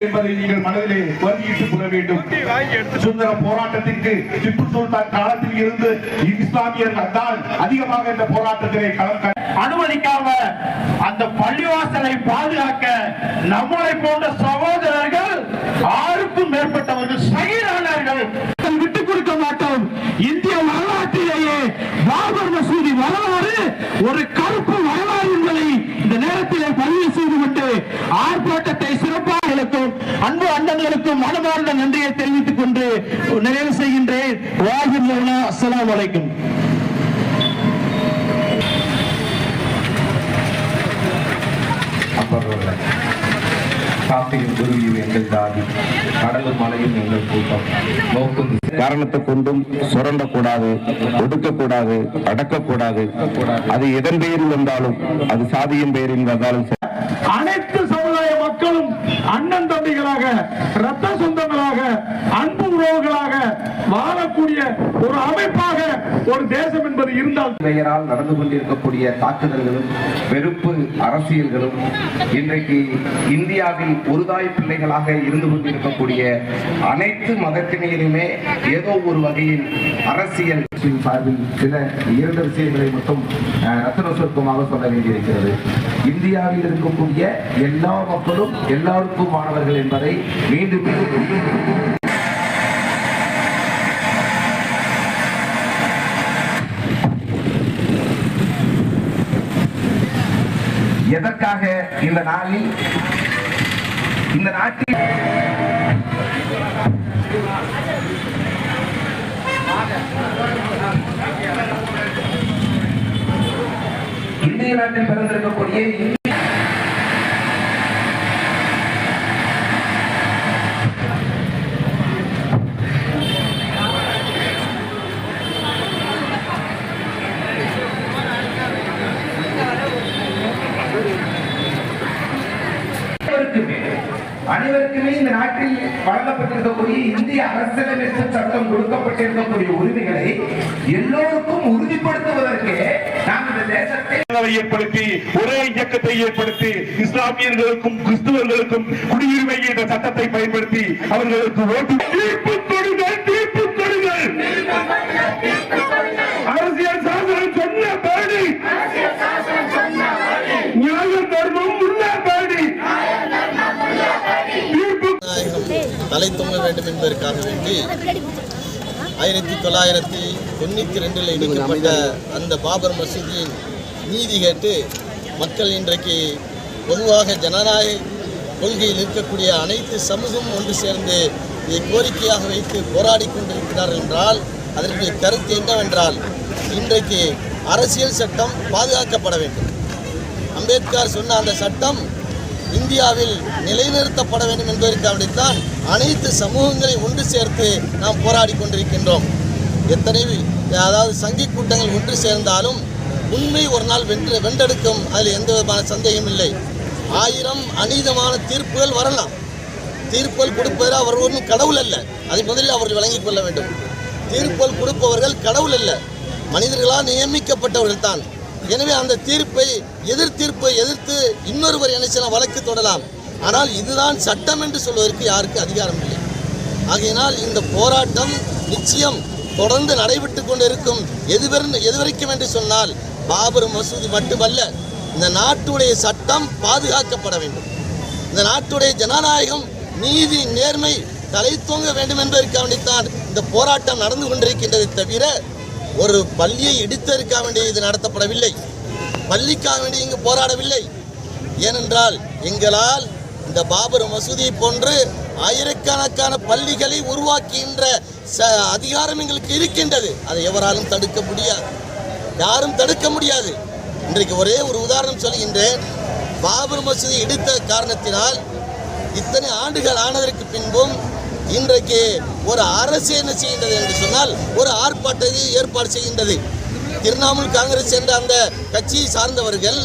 என்பதை நீங்கள் மனதிலே வலியிட்டுக் கொள்ள வேண்டும். சுதந்திர போராட்டத்திற்கு திப்பு சுல்தான் காலத்தில் இருந்து இஸ்லாமியர்கள் தான் அதிகமாக இந்த போராட்டத்திலே கண்டு அனுமதிக்காம அந்த பள்ளிவாசலை பாதுகாக்க நம்மளை போன்ற சகோதரர்கள் ஆறுக்கும் மேற்பட்டவர்கள் சகிதானார்கள் விட்டுக் கொடுக்க மாட்டோம். இந்திய வரலாற்றிலேயே பாபர் மசூதி வரலாறு ஒரு கருப்பு வரலாறு என்பதை இந்த நேரத்திலே பதிவு செய்துவிட்டு ஆர்ப்பாட்டத்தை அன்பு அண்ணன்களுக்கும் மனமார்ந்த நன்றியை தெரிவித்துக் கொண்டு நிறைவு செய்கின்றேன். காப்பியும் குருவியும் எங்கள் கடலும் மலையும் எங்கள் கூட்டம். நோக்கும் காரணத்தை கொண்டும் சுரண்டக்கூடாது ஒடுக்கக்கூடாது அடக்கக்கூடாது அது எதன் பெயரில் வந்தாலும் அது சாதியின் பெயரில் வந்தாலும். அனைத்து சமுதாய மக்களும் அண்ணன் ரத்த சொந்தங்களாக அன்பு உறவுகளாக வாழக்கூடிய ஒரு அமைப்பாக ஒரு தேசம் என்பது இருந்தால் பெயரால் நடந்து கொண்டிருக்கக்கூடிய தாக்குதல்களும் வெறுப்பு அரசியல்களும் இன்றைக்கு இந்தியாவில் ஒருதாய் பிள்ளைகளாக இருந்து கொண்டிருக்கக்கூடிய அனைத்து மதத்தினருமே ஏதோ ஒரு வகையில் அரசியல் சார்பில் சில இரண்டு விஷயங்களை மட்டும் ரத்தின சுருக்கமாக சொல்ல வேண்டியிருக்கிறது. இந்தியாவில் இருக்கக்கூடிய எல்லா மக்களும் எல்லாருக்கும் மாணவர்கள் என்பதை மீண்டும் மீண்டும் எதற்காக இந்த நாளில் இந்த நாட்டில் இந்திய நாட்டில் பிறந்திருக்கக்கூடிய இந்திய அனைவருக்குமே அனைவருக்குமே இந்த நாட்டில் வழங்கப்பட்டிருக்கக்கூடிய இந்திய அரசியலமைப்பு சட்டம் கொடுக்கப்பட்டிருக்கக்கூடிய உரிமைகளை எல்லோருக்கும் உறுதிப்படுத்துவதற்கு நாம் இந்த தேசத்தை ஏற்படுத்தி ஒரே இயக்கத்தை ஏற்படுத்தி இஸ்லாமியர்களுக்கும் கிறிஸ்துவர்களுக்கும் குடியுரிமை என்ற சட்டத்தை பயன்படுத்தி அவர்களுக்கு ஓட்டு தலை தொங்க வேண்டும் என்பதற்காக வேண்டி ஆயிரத்தி தொள்ளாயிரத்தி தொண்ணூற்றி ரெண்டில் இடிக்கப்பட்ட அந்த பாபர் மசூதியின் நீதி கேட்டு மக்கள் இன்றைக்கு பொதுவாக ஜனநாயக கொள்கையில் இருக்கக்கூடிய அனைத்து சமூகம் ஒன்று சேர்ந்து இதை கோரிக்கையாக வைத்து போராடி கொண்டிருக்கிறார்கள் என்றால் அதற்குரிய கருத்து என்னவென்றால் இன்றைக்கு அரசியல் சட்டம் பாதுகாக்கப்பட வேண்டும். அம்பேத்கர் சொன்ன அந்த சட்டம் இந்தியாவில் நிலைநிறுத்தப்பட வேண்டும் என்பதற்காகத்தான் அனைத்து சமூகங்களை ஒன்று சேர்த்து நாம் போராடி கொண்டிருக்கின்றோம். எத்தனை அதாவது சங்கி கூட்டங்கள் ஒன்று சேர்ந்தாலும் உண்மை ஒரு நாள் வென்று வென்றெடுக்கும் அதில் எந்த விதமான சந்தேகம் இல்லை. ஆயிரம் அநீதமான தீர்ப்புகள் வரலாம். தீர்ப்புகள் கொடுப்பவர் அவர் ஒன்றும் கடவுள் அல்ல. அதை முதலில் அவர்கள் வழங்கிக் கொள்ள வேண்டும். தீர்ப்புகள் கொடுப்பவர்கள் கடவுள் அல்ல. மனிதர்களால் நியமிக்கப்பட்டவர்கள் தான். எனவே அந்த தீர்ப்பை எதிர் தீர்ப்பை எதிர்த்து இன்னொருவர் என்ன செய்யலாம்? வழக்கு தொடரலாம் ஆனால் இதுதான் சட்டம் என்று சொல்வதற்கு யாருக்கு அதிகாரம் இல்லை. ஆகையினால் இந்த போராட்டம் நிச்சயம் தொடர்ந்து நடைபெற்று கொண்டிருக்கும் எதுவரை எதுவரைக்கும் என்று சொன்னால் பாபர் மசூதி மட்டுமல்ல இந்த நாட்டுடைய சட்டம் பாதுகாக்கப்பட வேண்டும். இந்த நாட்டுடைய ஜனநாயகம் நீதி நேர்மை தலை தூங்க வேண்டும் என்பதற்காக வேண்டித்தான் இந்த போராட்டம் நடந்து கொண்டிருக்கின்றதை தவிர ஒரு பள்ளியை இடித்ததற்காக வேண்டிய இது நடத்தப்படவில்லை. பள்ளிக்காக வேண்டி இங்கு போராடவில்லை. ஏனென்றால் எங்களால் இந்த பாபர் மசூதியை போன்று ஆயிரக்கணக்கான பள்ளிகளை உருவாக்குகின்ற ச அதிகாரம் எங்களுக்கு இருக்கின்றது. அதை எவராலும் தடுக்க முடியாது. யாரும் தடுக்க முடியாது. இன்றைக்கு ஒரே ஒரு உதாரணம் சொல்கின்றேன். பாபர் மசூதி எடுத்த காரணத்தினால் இத்தனை ஆண்டுகள் ஆனதற்கு பின்பும் இன்றைக்கு ஒரு அரசு என்ன செய்கின்றது என்று சொன்னால் ஒரு ஆர்ப்பாட்டத்தை ஏற்பாடு செய்கின்றது. திரிணாமுல் காங்கிரஸ் என்ற அந்த கட்சியை சார்ந்தவர்கள்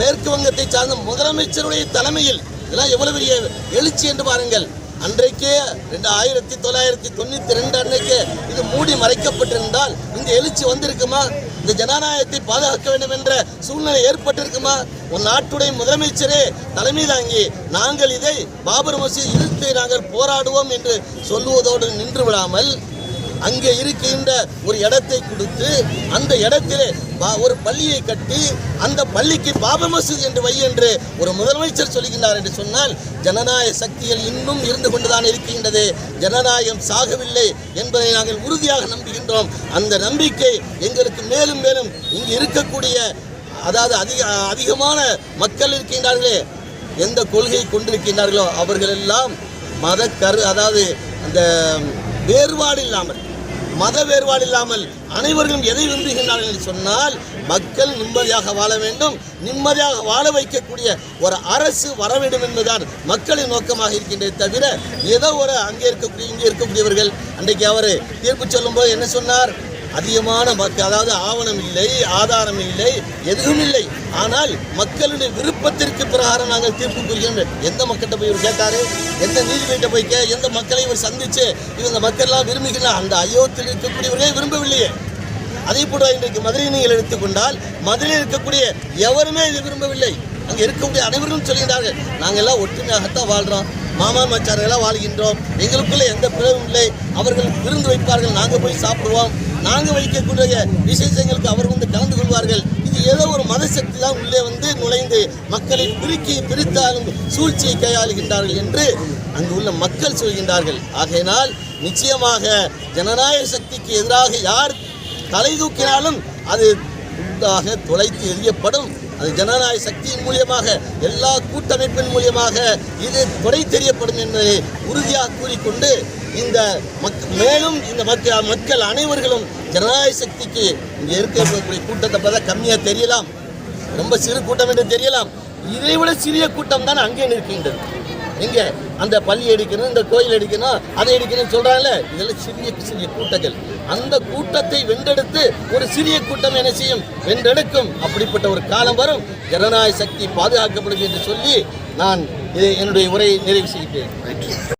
மேற்கு வங்கத்தை சார்ந்த முதலமைச்சருடைய தலைமையில் இதெல்லாம் எவ்வளவு பெரிய எழுச்சி என்று பாருங்கள். அன்றைக்கே ரெண்டு ஆயிரத்தி தொள்ளாயிரத்தி தொண்ணூத்தி ரெண்டு அன்னைக்கே இது மூடி மறைக்கப்பட்டிருந்தால் இந்த எழுச்சி வந்திருக்குமா? இந்த ஜனநாயகத்தை பாதுகாக்க வேண்டும் என்ற சூழ்நிலை ஏற்பட்டிருக்குமா? ஒரு நாட்டுடைய முதலமைச்சரே தலைமை தாங்கி நாங்கள் இதை பாபர் மசீத் இழுத்து நாங்கள் போராடுவோம் என்று சொல்லுவதோடு நின்று விடாமல் அங்கே இருக்கின்ற ஒரு இடத்தை கொடுத்து அந்த இடத்திலே பா- ஒரு பள்ளியை கட்டி அந்த பள்ளிக்கு பாப மசூத் என்று வை என்று ஒரு முதலமைச்சர் சொல்கின்றார் என்று சொன்னால் ஜனநாயக சக்திகள் இன்னும் இருந்து கொண்டுதான் இருக்கின்றது. ஜனநாயகம் சாகவில்லை என்பதை நாங்கள் உறுதியாக நம்புகின்றோம். அந்த நம்பிக்கை எங்களுக்கு மேலும் மேலும் இங்கு இருக்கக்கூடிய அதாவது அதிக அதிகமான மக்கள் இருக்கின்றார்களே எந்த கொள்கையை கொண்டிருக்கின்றார்களோ அவர்கள் எல்லாம் மத கரு அதாவது அந்த வேறுபாடு இல்லாமல் மத வேறுபாடு இல்லாமல் அனைவர்களும் எதை விரும்புகின்றார்கள் என்று சொன்னால் மக்கள் நிம்மதியாக வாழ வேண்டும். நிம்மதியாக வாழ வைக்கக்கூடிய ஒரு அரசு வர வேண்டும் என்பதுதான் மக்களின் நோக்கமாக இருக்கின்றதை தவிர ஏதோ ஒரு அங்கே இருக்கக்கூடிய இங்கே இருக்கக்கூடியவர்கள் அன்றைக்கு அவர் தீர்ப்பு சொல்லும்போது என்ன சொன்னார்? அதிகமான மக்கள் அதாவது ஆவணம் இல்லை ஆதாரம் இல்லை எதுவும் இல்லை. ஆனால் மக்களுடைய விருப்பத்திற்கு பிரகாரம் நாங்கள் தீர்ப்பு கூறுகிறோம் எந்த மக்கள்கிட்ட போய் இவர் கேட்டார்? எந்த நீதிபதிட்ட போய் கே எந்த மக்களை இவர் சந்தித்து இவங்க மக்கள்லாம் விரும்புகிறார் அந்த அயோத்தியில் இருக்கக்கூடியவர்களே விரும்பவில்லையே. அதே போல இன்றைக்கு மதுரையை நீங்கள் எடுத்துக்கொண்டால் மதுரையில் இருக்கக்கூடிய எவருமே இதை விரும்பவில்லை. அங்கே இருக்கக்கூடிய அனைவரும் சொல்கிறார்கள் நாங்கள் எல்லாம் ஒற்றுமையாகத்தான் வாழ்கிறோம் மாமா மச்சார்களாக வாழ்கின்றோம். எங்களுக்குள்ளே எந்த பிறவும் இல்லை. அவர்கள் விருந்து வைப்பார்கள். நாங்கள் போய் சாப்பிடுவோம். நாங்கள் வைக்கக்கூடிய விசேஷங்களுக்கு அவர் வந்து கலந்து கொள்வார்கள். இது ஏதோ ஒரு மத சக்தி தான் உள்ளே வந்து நுழைந்து மக்களை பிரிக்கி பிரித்தாலும் சூழ்ச்சியை கையாளுகின்றார்கள் என்று அங்கு உள்ள மக்கள் சொல்கின்றார்கள். ஆகையினால் நிச்சயமாக ஜனநாயக சக்திக்கு எதிராக யார் தலை தூக்கினாலும் அது துண்டாக தொலைத்து எறியப்படும். அது ஜனநாயக சக்தியின் மூலியமாக எல்லா கூட்டமைப்பின் மூலியமாக இது கொடை தெரியப்படும் என்பதை உறுதியாக கூறிக்கொண்டு இந்த மக் மேலும் இந்த மக்கள் மக்கள் அனைவர்களும் ஜனநாயக சக்திக்கு இங்கே இருக்கக்கூடிய கூட்டத்தை பார்த்தா கம்மியாக தெரியலாம். ரொம்ப சிறு கூட்டம் என்று தெரியலாம். இதை விட சிறிய கூட்டம் தான் அங்கே நிற்கின்றது எங்க அந்த பள்ளி எடுக்கணும் இந்த கோயில் அடிக்கணும் அதை எடுக்கணும்னு சொல்றாங்கல்ல? இதெல்லாம் சிறிய சிறிய கூட்டங்கள். அந்த கூட்டத்தை வென்றெடுத்து ஒரு சிறிய கூட்டம் என்ன செய்யும்? வென்றெடுக்கும். அப்படிப்பட்ட ஒரு காலம் வரும். ஜனநாயக சக்தி பாதுகாக்கப்படும் என்று சொல்லி நான் என்னுடைய உரையை நிறைவு செய்கிறேன்.